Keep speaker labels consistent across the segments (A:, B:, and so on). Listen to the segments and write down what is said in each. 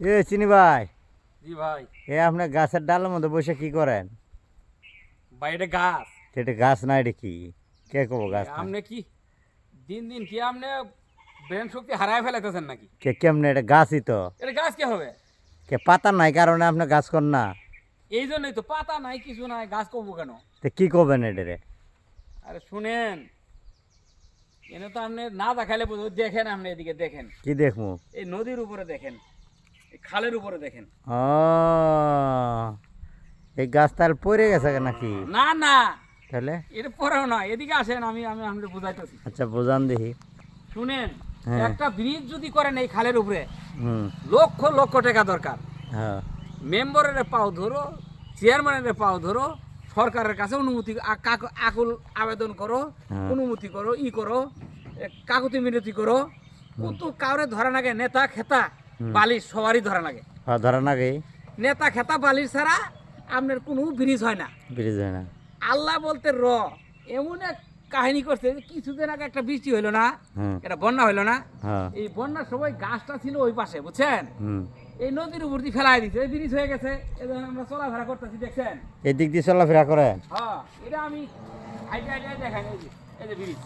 A: এ চিনি ভাই।
B: জি ভাই।
A: এ আপনি গাছের ডালের মধ্যে বসে কি করেন?
B: বাইরে গাছ।
A: এটা গাছ না এটা কি? কে কব গাছ
B: আপনি কি? দিন দিন কি আপনি ব্রেন শক্তি হারায় ফেলাইতেছেন নাকি?
A: কে কেমনে? এটা গাছই তো।
B: এটা গাছ কে হবে?
A: কে পাতা নাই কারণে আপনি গাছ কর না?
B: এই জন্যই তো পাতা নাই কিছু নাই গাছ করব কেন?
A: তো কি করবেন এটা রে?
B: আরে শুনেন এনে তো আপনি না দেখালে বুঝো দেখেন আপনি এদিকে দেখেন।
A: কি দেখব
B: এই নদীর উপরে দেখেন। খালের উপরে দেখেন।
A: এই গাছ তার পড়ে গেছে নাকি?
B: না না।
A: তাহলে?
B: এটা পরেও না এদিকে আসেন আমি আমি আপনি বুঝাইতেছি।
A: আচ্ছা বোঝান দেখি।
B: শুনেন
A: হ্যাঁ।
B: একটা ব্রিজ যদি করেন এই খালের উপরে লক্ষ লক্ষ টাকা দরকার।
A: হ্যাঁ।
B: মেম্বারের পাও ধরো চেয়ারম্যানের পাও ধরো সরকারের কাছে অনুমতি আকুল আবেদন করো
A: হ্যাঁ।
B: অনুমতি করো ই করো কাকুতি মিনতি করো কিন্তু কাউরে ধরা লাগে নেতা খেতা বালিশ সবারই ধরা লাগে।
A: হ্যাঁ ধরা নাকি
B: নেতা খেতা বালিশ ছাড়া আপনার কোনো ব্রিজ হয় না।
A: ব্রিজ হয় না।
B: আল্লাহ বলতে র এমন এক কাহিনী করছে কিছুদিন আগে একটা বৃষ্টি হইল না এটা বন্যা হইল না
A: হ্যাঁ।
B: এই বন্যার সময় গাছটা ছিল ওই পাশে বুঝছেন? এই নদীর উপর দিয়ে ফেলাই দিচ্ছে এই ব্রিজ হয়ে গেছে দেখেন আমরা চলাফেরা করতেছি দেখছেন?
A: এই দিক দিয়ে চলাফেরা করে?
B: হ্যাঁ এটা আমি এই যে এই যে ব্রিজ।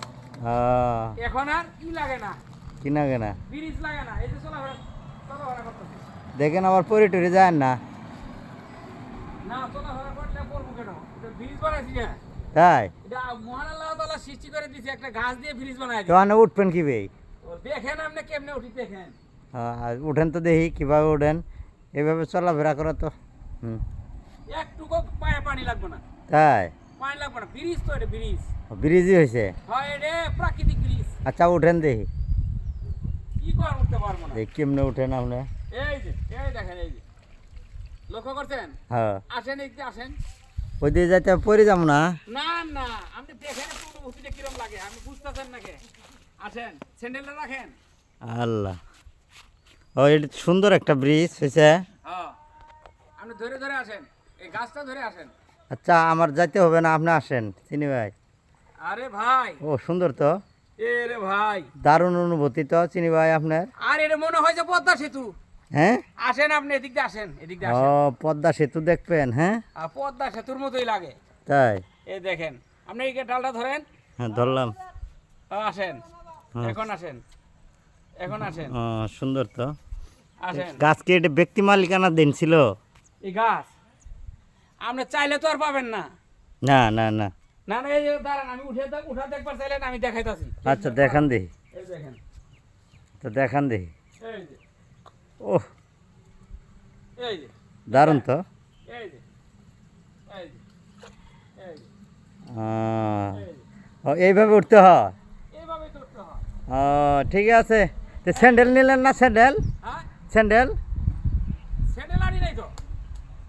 B: এখন আর কি লাগে না?
A: কি লাগে না?
B: ব্রিজ লাগে না এই যে চলাফেরা
A: দেখেন আবার পরে টরে যায় না। তাই? উঠবেন কি আর উঠেন তো দেখি কীভাবে উঠেন। এভাবে চলাফেরা করে তো হুম।
B: একটুকু পায়ে পানি লাগবে না।
A: তাই?
B: পানি লাগবে না ব্রিজ তো এটা ব্রিজ
A: ব্রিজই হয়েছে?
B: হয় এটা প্রাকৃতিক ব্রিজ
A: আচ্ছা উঠেন দেখি
B: কি কর উঠতে পারব না
A: দেখি কেমনে উঠেন আপনি?
B: এই যে এই দেখেন এই যে। লক্ষ্য করছেন?
A: হ্যাঁ।
B: আসেন এই আসেন।
A: ওই দিয়ে যাইতে পরে যাব না?
B: না না আপনি দেখেন অনুভূতিটা কিরম লাগে আপনি বুঝতেছেন নাকি? আসেন স্যান্ডেলটা রাখেন।
A: আল্লাহ। ও এটা সুন্দর একটা ব্রিজ হয়েছে
B: হ্যাঁ। আপনি ধরে ধরে আসেন। এই গাছটা ধরে আসেন।
A: আচ্ছা আমার যাইতে হবে না আপনি আসেন চিনি ভাই।
B: আরে ভাই।
A: ও সুন্দর তো।
B: এ রে ভাই।
A: দারুণ অনুভূতি তো চিনি ভাই আপনার।
B: আর এটা মনে হয় যে পদ্মা সেতু।
A: হ্যাঁ?
B: আসেন আপনি এদিক দিয়ে আসেন এদিক দিয়ে
A: ও পদ্মা সেতু দেখবেন হ্যাঁ?
B: আর পদ্মা সেতুর মতোই লাগে।
A: তাই?
B: এই দেখেন আপনি এই ডালটা ধরেন।
A: হ্যাঁ ধরলাম।
B: আসেন
A: হ্যাঁ।
B: এখন আসেন এখন আসেন।
A: ও সুন্দর তো।
B: আসেন।
A: গাছ কি এটা ব্যক্তি মালিকানা দিন ছিল?
B: এই গাছ আপনি চাইলে তো আর পাবেন না।
A: না না না।
B: না না এই যে দাঁড়ান আমি উঠে দেখ উঠা দেখবার চাইলেন আমি দেখাইতাছি।
A: আচ্ছা দেখান দেখি।
B: এই দেখেন।
A: তো দেখান দেখি।
B: এই যে।
A: ও
B: এই যে।
A: দারুণ তো।
B: এই যে। এই যে। এই যে।
A: আহ,
B: এই যে
A: ও এইভাবে উঠতে হয়?
B: এইভাবে হয়।
A: ও ঠিক আছে। তো স্যান্ডেল নিলেন না স্যান্ডেল?
B: হ্যাঁ?
A: স্যান্ডেল?
B: স্যান্ডেল আনি নাই তো।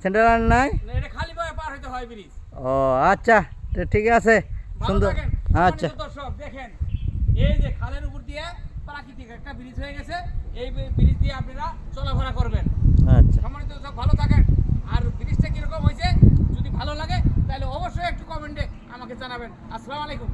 A: স্যান্ডেল আর নাই?
B: না, এটা খালি পায়ে পার হইতে হয় ব্রিজ।
A: ও আচ্ছা। তো ঠিক আছে সুন্দর। আচ্ছা।
B: দর্শক দেখেন এই যে খালের উপর দিয়ে প্রাকৃতিক একটা ব্রিজ হয়ে গেছে এই ব্রিজ দিয়ে আপনারা চলাফেরা করবেন।
A: আচ্ছা।
B: সম্মানিত সব ভালো থাকেন। আর ব্রিজটা কীরকম হয়েছে যদি ভালো লাগে তাহলে অবশ্যই একটু কমেন্টে আমাকে জানাবেন। আসসালামু আলাইকুম।